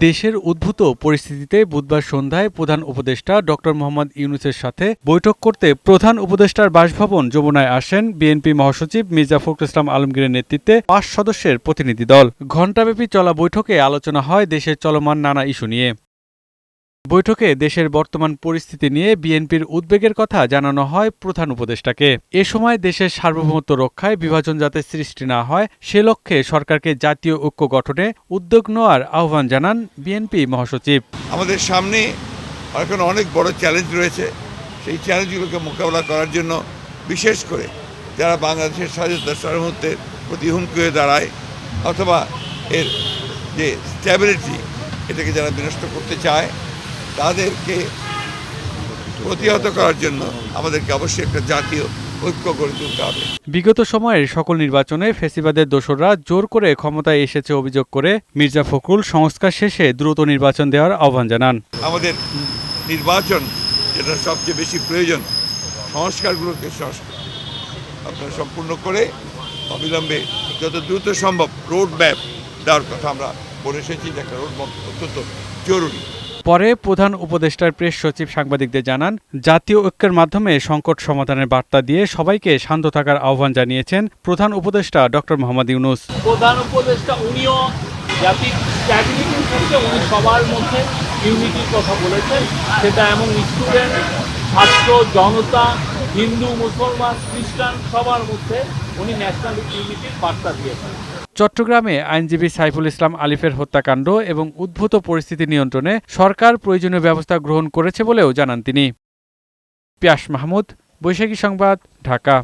দেশের উদ্ভূত পরিস্থিতিতে বুধবার সন্ধ্যায় প্রধান উপদেষ্টা ড মোহাম্মদ ইউনুসের সাথে বৈঠক করতে প্রধান উপদেষ্টার বাসভবন যমুনায় আসেন বিএনপি মহাসচিব মির্জা ফখরুল ইসলাম আলমগীরের নেতৃত্বে পাঁচ সদস্যের প্রতিনিধি দল। ঘণ্টাব্যাপী চলা বৈঠকে আলোচনা হয় দেশের চলমান নানা ইস্যু নিয়ে। বৈঠকে দেশের বর্তমান পরিস্থিতি নিয়ে বিএনপির উদ্বেগের কথা জানানো হয় প্রধান উপদেষ্টাকে। এ সময় দেশের সার্বভৌমত্ব রক্ষায় বিভাজন যাতে সৃষ্টি না হয়, সে লক্ষ্যে সরকারকে জাতীয় ঐক্য গঠনে উদ্যোগ নেওয়ার আহ্বান জানান বিএনপি মহাসচিব। আমাদের সামনে এখন অনেক বড় চ্যালেঞ্জ রয়েছে। সেই চ্যালেঞ্জগুলোকে মোকাবেলা করার জন্য বিশেষ করে যারা বাংলাদেশের স্বাধীনতা সার্বভৌমত্বের প্রতি হুমকি হয়ে দাঁড়ায় অথবা এর যে স্ট্যাবিলিটি এটাকে যারা বিনষ্ট করতে চায় তাদেরকে প্রতিহত করার জন্য আমাদেরকে অবশ্যই একটা জাতীয় ঐক্য গড়ে তুলতে হবে। বিগত সময়ের সকল নির্বাচনে ফেসিবাদের দোসররা জোর করে ক্ষমতায় এসেছে অভিযোগ করে মির্জা ফখরুল সংস্কার শেষে দ্রুত নির্বাচন দেওয়ার আহ্বান জানান। আমাদের নির্বাচন যেটা সবচেয়ে বেশি প্রয়োজন সংস্কারগুলোকে সংস্কার। আপনারা সম্পূর্ণ করে অবিলম্বে যত দ্রুত সম্ভব রোড ম্যাপ দেওয়ার কথা আমরা বলে এসেছি যে একটা রোড ম্যাপ অত্যন্ত জরুরি। পরে প্রধান উপদেষ্টার প্রেস সচিব সাংবাদিকদের জানান, জাতীয় ঐক্যের মাধ্যমে সংকট সমাধানের বার্তা দিয়ে সবাইকে শান্ত থাকার আহ্বান জানিয়েছেন প্রধান উপদেষ্টা ডক্টর মোহাম্মদ ইউনুস। প্রধান উপদেষ্টা উনিও উনি সবার মধ্যে ইউনিটির কথা বলেছেন। সেটা এমন স্টুডেন্ট ছাত্র, জনতা, হিন্দু, মুসলমান, খ্রিস্টান সবার মধ্যে উনি ন্যাশনাল ইউনিটির বার্তা দিয়েছেন। চট্টগ্রামে আইনজীবী সাইফুল ইসলাম আলিফের হত্যাকাণ্ড এবং উদ্ভূত পরিস্থিতি নিয়ন্ত্রণে সরকার প্রয়োজনীয় ব্যবস্থা গ্রহণ করেছে বলেও জানান তিনি। পিয়াস মাহমুদ, বৈশাখী সংবাদ, ঢাকা।